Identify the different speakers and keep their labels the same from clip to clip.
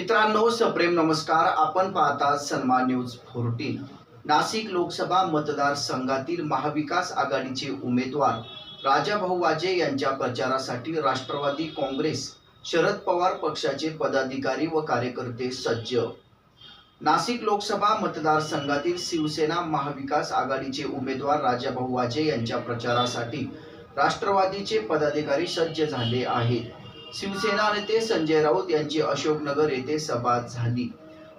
Speaker 1: मित्रांनो सप्रेम नमस्कार. आपण पाहता सन्मान न्यूज फोर्टीन नाशिक लोकसभा मतदारसंघातील महाविकास आघाडीचे उमेदवार राजाभाऊ वाजे यांच्या प्रचारासाठी राष्ट्रवादी काँग्रेस शरद पवार पक्षाचे पदाधिकारी व कार्यकर्ते सज्ज. नाशिक लोकसभा मतदारसंघातील शिवसेना महाविकास आघाडीचे उमेदवार राजाभाऊ वाजे यांच्या प्रचारासाठी राष्ट्रवादीचे पदाधिकारी सज्ज झाले आहेत. शिवसेना नेते संजय राऊत यांची अशोकनगर येथे सभा झाली.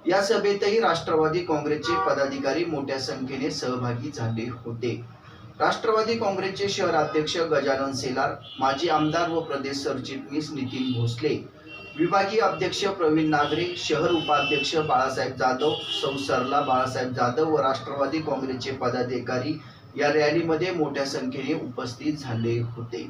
Speaker 1: या सभेतही राष्ट्रवादी काँग्रेसचे पदाधिकारी मोठ्या संख्येने सहभागी झाले होते. राष्ट्रवादी काँग्रेसचे शहर अध्यक्ष गजानन सेलार माजी आमदार व प्रदेश सरचिटणीस नितीन भोसले विभागीय अध्यक्ष प्रवीण नागरे शहर उपाध्यक्ष बाळासाहेब जाधव संसरला बाळासाहेब जाधव व राष्ट्रवादी काँग्रेसचे पदाधिकारी या रॅलीमध्ये मोठ्या संख्येने उपस्थित झाले होते.